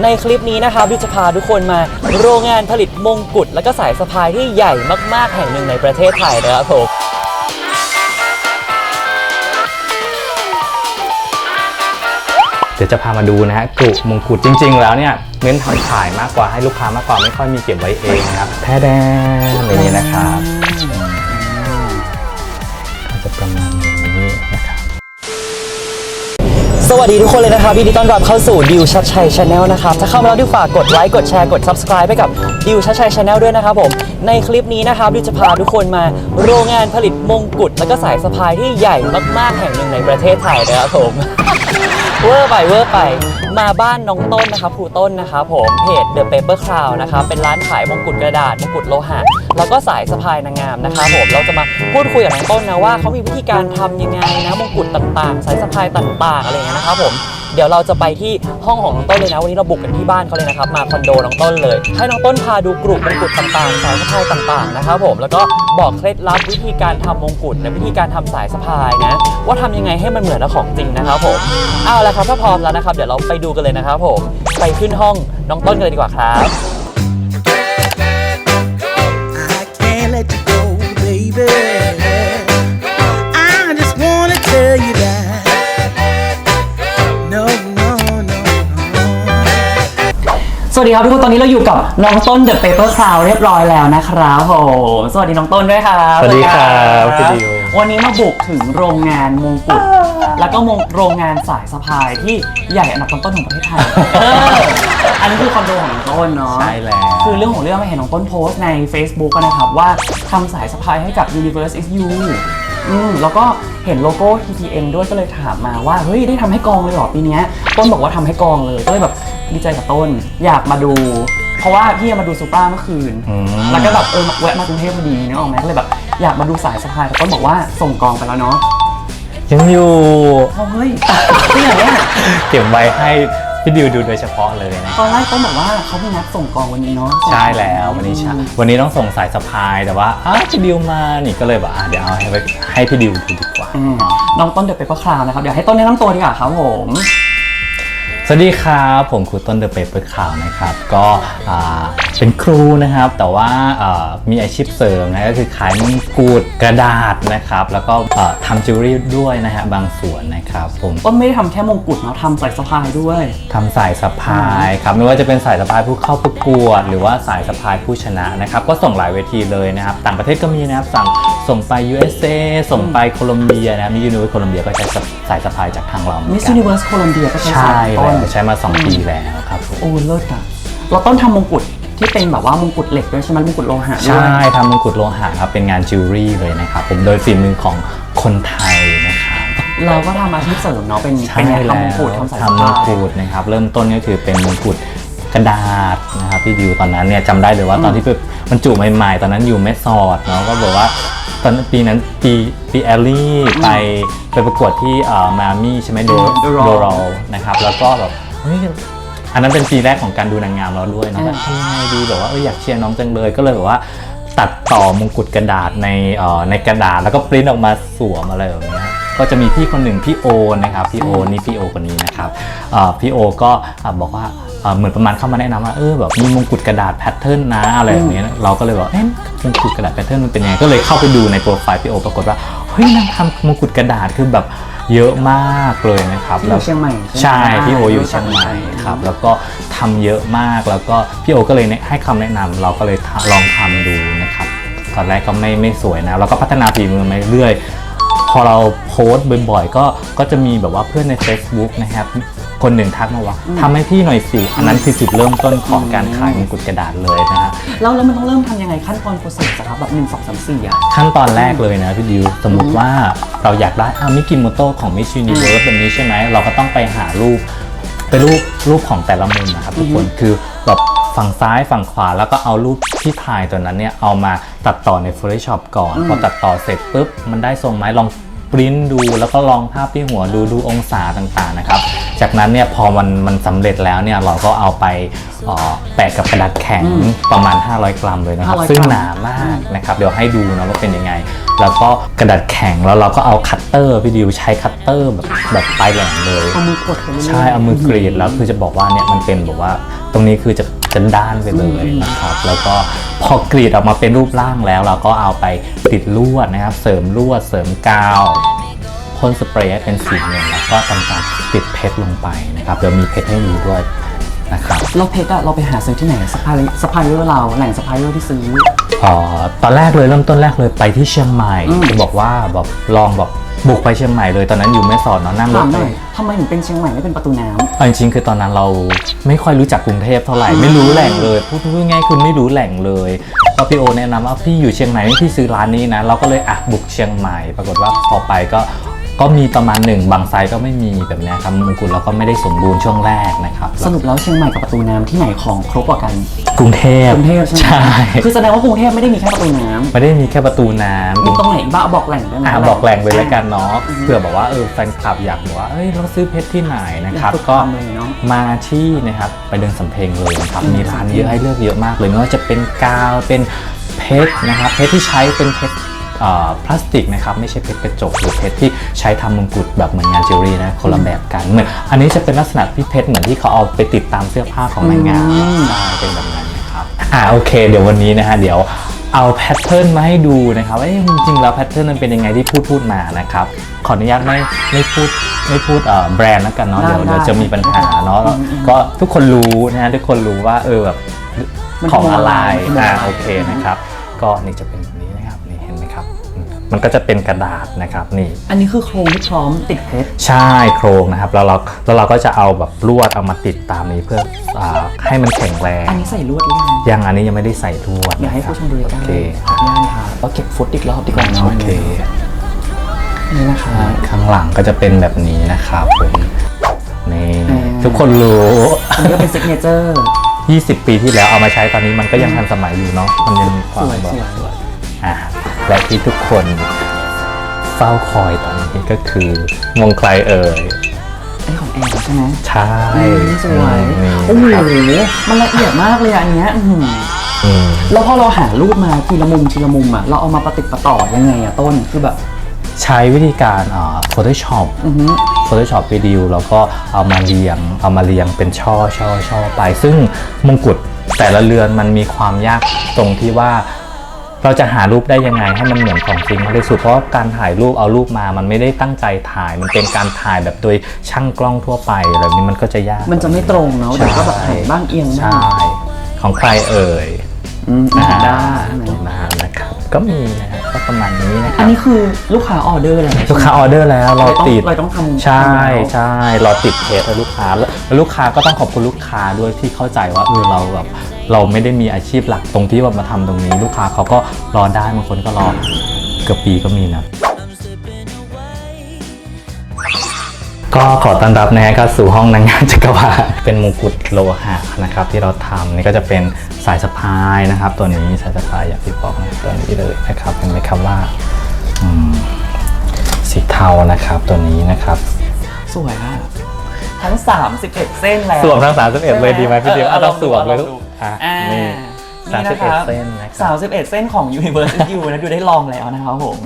ในคลิปนี้นะครับดิวจะพาทุกคนมาโรงงานผลิตมงกุฎและก็สายสะพายที่ใหญ่มากๆ แห่งหนึ่งในประเทศไทยนะครับผมเดี๋ยวจะพามาดูนะฮะกรุมงกุฎจริง ๆ แล้วเนี่ยเน้นทำขายมากกว่าให้ลูกค้ามากกว่าไม่ค่อยมีเก็บไว้เองนะครับแท้แดงอย่างนี้นะครับ สวัสดีทุกคนเลยนะครับยินดีต้อนรับเข้าสู่ดิวชัดชัยชาแนลนะครับถ้าเข้ามาแล้วดิวฝากกดไลค์กดแชร์กด subscribe ไปกับดิวชัดชัยชาแนลด้วยนะครับผมในคลิปนี้นะครับดิวจะพาทุกคนมาโรงงานผลิตมงกุฎและก็สายสะพายที่ใหญ่มากๆแห่งหนึ่งในประเทศไทยนะครับผม เวอร์ไปเวอร์ไป มาบ้านน้องต้นนะครับครูต้นนะครับผมเพจ The Paper Crown นะครับเป็นร้านขายมงกุฎกระดาษมงกุฎโลหะแล้วก็สายสะพายนางงามนะครับผมเราจะมาพูดคุยกับน้องต้นนะว่าเขามีวิธีการทำยังไงนะมงกุฎต่างๆ สายสะพายต่างๆอะไรอย่างเงี้ยนะครับผม เดี๋ยวเราจะไปที่ห้องของน้องต้นเลยนะ วันนี้เราบุกกันที่บ้านเขาเลยนะครับ มาคอนโดน้องต้นเลย ให้น้องต้นพาดูกลุ่มมงกุฎต่างๆ สายสะพายต่างๆนะครับผม แล้วก็บอกเคล็ดลับวิธีการทำมงกุฎและวิธีการทำสายสะพายนะ ว่าทำยังไงให้มันเหมือนกับของจริงนะครับผม เอาละครับถ้าพร้อมแล้วนะครับ เดี๋ยวเราไปดูกันเลยนะครับผม ไปขึ้นห้องน้องต้นกันเลยดีกว่าครับ วัสดีครับทุกคนตอนนี้เราอยู่กับน้องต้น The Paper Cloud เรียบร้อยแล้วนะครับผมสวัสดีน้องต้นด้วยครับสวัสดีครับพี่ดิววันนี้มาบุกถึงโรงงานมงกุฎแล้วก็มงโรงงานสายสะพายที่ใหญ่อันดับต้นๆของประเทศไทยเอออันนี้คือคอนโดของน้องต้นเนาะใช่แล้วคือเรื่องของเรื่องมาเห็นน้องต้นโพสต์ใน Facebook อะนะครับว่าทำสายสะพายให้กับ Universe is You อืมแล้วก็ เห็นโลโก้ TTN ด้วยก็เลยถามมาว่า เฮ้ย ได้ทำให้กองเลยเหรอปีเนี้ยต้นบอกว่าทำให้กองเลย ก็เลยแบบดีใจกับต้น อยากมาดู เพราะว่าพี่มาดูซูเปอร์เมื่อคืนอืมแล้วก็แบบเออแวะมากรุงเทพพอดีนึกออกไหมก็เลยแบบอยากมาดูสายสะพายแต่ต้นบอกว่าส่งกองไปแล้วเนาะยังอยู่เอาเฮ้ยที่ไหนเนี่ยเก็บไว้ให้ พี่ดิวดูโดยเฉพาะเลยนะตอนแรกต้นบอกว่าเขามีนัดส่งกองวันนี้เนาะใช่แล้ววันนี้ใช่วันนี้ต้องส่งสายสะพายแต่ว่าอ้าวพี่ดิวมานี่ก็เลยแบบอะเดี๋ยวเอาให้ไว้ให้พี่ดิวดูดีกว่า อืมน้องต้นเดี๋ยวไปประคราวนะครับ เดี๋ยวให้ต้นแนะนำตัวดีกว่าครับผม สวัสดีครับผมครูต้นเดอะเปเปอร์ข่าวนะครับ ก็อ่า เป็นครูนะครับ แต่ว่าอ่ามีอาชีพเสริมนะก็คือขายมงกุฎกระดาษนะครับ แล้วก็อ่าทำจิวเวลรี่ด้วยนะฮะบางส่วนนะครับผมต้นไม่ได้ทำแค่มงกุฎเนาะทำสายสะพายด้วยทำสายสะพายครับไม่ว่าจะเป็นสายสะพายผู้เข้าประกวด หรือว่าสายสะพายผู้ชนะนะครับก็ส่งหลายเวทีเลยนะครับ ต่างประเทศก็มีนะครับสั่งส่งไป USA ส่งไปโคลอมเบียนะครับมียูนิเวอร์โคลอมเบียก็ใช้สายสะพายจากทางเราเหมือน Miss กัน Universe Colombia ก็ใช้ใช่สายต้นแล้วใช้มา 2 ปีแล้วครับผมโอ้เลิศอะเราต้นทำมงกุฎ ที่เป็นแบบว่ามงกุฎเหล็กด้วยใช่ไหมมงกุฎโลหะด้วย ใช่ทำมงกุฎโลหะครับเป็นงานจิวเวลรี่เลยนะครับผมโดยฝีมือของคนไทยนะครับ เราก็ทำอาชีพเสริมเนาะเป็นใช่เป็นงานแล้วทำมงกุฎทำสายสะทำมพางยกุฎนะครับเริ่มต้นก็คือเป็นมงกุฎกระดาษนะครับพี่ดิวตอนนั้นเนี่ยจำได้เลยว่าตอนที่ไปบรรจุใหม่ๆ ตอนนั้นอยู่แม่สอดเนาะก็บอกว่าตอนปีนั้นปีปีแอลลี่ไปไปประกวดที่เอ่อมามี่ใช่ไหมเด The โร Roll โรนะครับแล้วก็แบบเฮ้ย อันนั้นเป็นปีแรกของการดูนางงามเราด้วยเนอะอืมแบบทำยังไงดีแบบว่าเอออยากเชียร์น้องจังเลยก็เลยแบบว่า ตัดต่อมงกุฎกระดาษในเอ่อในกระดาษแล้วก็ปริ้นออกมาสวมอะไรแบบเนี้ยก็จะมีพี่คนหนึ่งพี่โอนะครับพี่โอนี่พี่โอคนนี้นะครับเอ่อพี่โอก็อะบอกว่าเอ่อเหมือนประมาณเข้ามาแนะนำว่าเออแบบมีมงกุฎกระดาษแพทเทิร์นนะอะไรแบบเนี้ยเราก็เลยบอกเอ๊ะมงกุฎกระดาษแพทเทิร์นมันเป็นยังไงก็เลยเข้าไปดูในโปรไฟล์พี่โอปรากฏว่าเฮ้ยนางทำมงกุฎกระดาษคือแบบ เยอะมากเลยนะครับที่อยู่เชียงใหม่ใช่ใช่ไหมพี่โออยู่เชียงใหม่ครับแล้วก็ทำเยอะมากแล้วก็พี่โอก็เลยให้คำแนะนำเราก็เลยทะลองทำดูนะครับตอนแรกก็ไม่ไม่สวยนะเราก็พัฒนาฝีมือมาเรื่อยๆพอเราโพสต์บ่อยๆก็ก็จะมีแบบว่าเพื่อนใน Facebook นะครับ คนหนึ่งทักมาว่าทำให้พี่หน่อยสิอันนั้นคือจุดเริ่มต้นของการขายมงกุฎกระดาษเลยนะฮะ แล้วแล้วมันต้องเริ่มทำยังไงขั้นตอนโปรเซสอะครับแบบหนึ่งสองสามสี่อะ ขั้นตอนแรกเลยนะพี่ดิวสมมติว่าเราอยากได้อามิกิโมโตของ Miss Universe แบบนี้ใช่ไหม เราก็ต้องไปหารูปไปรูปรูปของแต่ละมุมนะครับทุกคนคือแบบฝั่งซ้ายฝั่งขวาแล้วก็เอารูปที่ถ่ายตัวนั้นเนี่ยเอามาตัดต่อใน Photoshop ก่อน พอตัดต่อเสร็จปุ๊บมันได้ทรงไหมลอง ปริ้นดูแล้วก็ลองภาพที่หัวดูดูองศาต่างๆนะครับ จากนั้นเนี่ยพอมันมันสำเร็จแล้วเนี่ยเราก็เอาไปเอ่อแปะกับกระดาษแข็งประมาณ 500 กรัมเลยนะครับ 500ซึ่งกรัม หนามากนะครับเดี๋ยวให้ดูนะว่าเป็นยังไง แล้วก็กระดาษแข็งแล้วเราก็เอาคัตเตอร์พี่ดิวใช้คัตเตอร์แบบแบบปลายแหลมเลย เอามือกดไปเรื่อยๆ ใช่เอามือกรีดแล้วคือจะบอกว่าเนี่ยมันเป็นแบบว่า ตรงนี้คือจะ จะด้านไปเลยนะครับแล้วก็พอกรีดออกมาเป็นรูปร่างแล้ว เราก็เอาไปติดลวดนะครับ เสริมลวดเสริมกาวพ่นสเปรย์ให้เป็นสีเงินแล้วก็ทำการติดเพชรลงไปนะครับเดี๋ยวมีเพชรให้ดูด้วยนะครับเราเพชรอะเราไปหาซื้อที่ไหนสปายสปายเออร์เราแหล่งสปายเออร์ที่ซื้อเอ่อตอนแรกเลยเริ่มต้นแรกเลยไปที่เชียงใหม่อืมจะบอกว่าแบบลองแบบ บุกไปเชียงใหม่เลยตอนนั้นอยู่แม่สอดเนาะนั่งรถาถมหไป น่อยทำไมถึงเป็นเชียงใหม่ไม่เป็นประตูน้ำ เอาจริงๆคือตอนนั้นเราไม่ค่อยรู้จักกรุงเทพเท่าไหร่อืมไม่รู้แหล่งเลยพูดง่ายๆคือไม่รู้แหล่งเลยก็พี่โอแนะนำว่าพี่อยู่เชียงใหม่พี่ซื้อร้านนี้นะ เราก็เลยอะบุกเชียงใหม่ ปรากฏว่าพอไปก็ ก็มีประมาณหนึ่งบางไซต์ก็ไม่มีแบบเนี้ยครับมงกุฎเราก็ไม่ได้สมบูรณ์ช่วงแรกนะครับสรุปแล้วเชียงใหม่กับประตูน้ำที่ไหนของครบกว่ากัน กรุงเทพกรุงเทพใช่ไหมใช่คือแสดงว่ากรุงเทพไม่ได้มีแค่ประตูน้ำไม่ได้มีแค่ประตูน้ำมีตรงไหนบ้างบอกแหล่งได้ไหมอะบอกแหล่งไปเลยกันเนาะเผื่อบอกว่าเออแฟนคลับอยากบอกว่าเอ้ยเราซื้อเพชรที่ไหนนะครับอยากฝึก็ทำเลยเนาะมาที่นะครับไปเดินสำเพ็งเลยนะครับมีร้านเยอะให้เลือกเยอะมากเลยไม่ว่าจะเป็นกาวเป็นเพชรนะครับเพชรที่ใช้เป็นเพชรเอ่อ พลาสติกนะครับไม่ใช่เพชรกระจกหรือเพชรที่ใช้ทำมงกุฎแบบเหมือนงานจิวเวลรี่นะคนละแบบกันเหมือนอันนี้จะเป็นลักษณะที่เพชรเหมือนที่เขาเอาไปติดตามเสื้อผ้าของนางงามอืมใช่เป็นแบบนั้นนะครับอ่าโอเค เดี๋ยววันนี้นะฮะเดี๋ยวเอาแพทเทิร์นมาให้ดูนะครับว่าเอ๊ะจริงๆแล้วแพทเทิร์นมันเป็นยังไงที่พูดพูดมานะครับขออนุญาตไม่ไม่พูดไม่พูดเอ่อแบรนด์แล้วกันเนาะเดี๋ยวได้เดี๋ยวจะมีปัญหาเนาะอืมอืมก็ทุกคนรู้นะฮะทุกคนรู้ว่าเออแบบมันของอะไรมันคืออะไรอ่าโอเคนะครับ ก็นี่จะเป็นแบบนี้นะ มมันก็จะเป็นกระดาษนะครับนี่ อันนี้คือโครงที่พร้อมติดเพชรใช่โครงนะครับแล้วเราแล้วเราก็จะเอาแบบลวดเอามาติดตามนี้เพื่ออาให้มันแข็งแรง อันนี้ใส่ลวดหรือยังยังอันนี้ยังไม่ได้ใส่ลวดอยากให้ผู้ชมดูใกล้โอเคๆขออนุญาตค่ะเราเก็บฟุตอีกรอบดีกว่าเนาะโอเคนี่นะคะข้างหลังก็จะเป็นแบบนี้นะครับผมนี่อ่าทุกคนรู้อันนี้ก็เป็นซิกเนเจอร์20 ปีที่แล้วเอามาใช้ตอนนี้มันก็ยังทันสมัยอยู่เนาะมันยังมีความสวยแบบสวยอะ และที่ทุกคนเฝ้าคอยตอนนี้ก็คือมงใครเอ่ยอันนี้ของแอร์ใช่ไหมใช่อืมสวยนี่โอ้โหครับมันละเอียดมากเลยอะอันเนี้ยอื้อหืออืมแล้วพอเราหารูปมาทีละมุมทีละมุมอะเราเอามาประติดประต่อยังไงอะต้นคือแบบใช้วิธีการอ่า Photoshop อือหือ Photoshop วิดีโอแล้วก็เอามาเรียง เอามาเรียงเป็นช่อช่อช่อไป ซึ่งมงกุฎแต่ละเรือนมันมีความยากตรงที่ว่า เราจะหารูปได้ยังไงให้มันเหมือนของจริงมากที่สุดเพราะว่าการถ่ายรูปเอารูปมา มันไม่ได้ตั้งใจถ่าย มันเป็นการถ่ายแบบโดยช่างกล้องทั่วไปอะไรแบบนี้มันก็จะยากมันจะไม่ตรงเนาะเดี๋ยวก็แบบหันบ้างเอียงบ้าใช่งของใครเอ่ยอืมอ่าได้ใช่ไหมนะนะครับ ก็มีนะครับก็ประมาณนี้นะคอัรันบนี้คือลูกค้าออเดอร์แล้วลูกค้าออเดอร์แล้วรอติดเราต้องทำใช่ทำแล้ว ใช่รอติดเพจให้ลูกค้าแล้วแล้วลูกค้าก็ต้องขอบคุณลูกค้าด้วยที่เข้าใจว่าเออเราแบบ เราไม่ได้มีอาชีพหลักตรงที่ว่ามาทำตรงนี้ ลูกค้าเขาก็รอได้บางคนก็รอเกือบปีก็มีนะก็ขอต้อนรับนะฮะเข้าสู่ห้องนางงามจักรวาลเป็นมงกุฎโลหะนะครับ ที่เราทำนี่ก็จะเป็นสายสะพายนะครับ ตัวนี้สายสะพายอย่างที่บอกนะตัวนี้เลยนะครับเห็นไหมครับว่าอืมสีเทานะครับตัวนี้นะครับ สวยอะทั้ง 31 เส้นแล้วสวมทั้ง 31 เลยดีไหมพี่เดียวอออะต้องสวมเลยลองดู อะอ่านี่ นี่นะครับ31เส้นนะครับ31เส้นของ Universe U นะดูได้ลองแล้วนะครับผม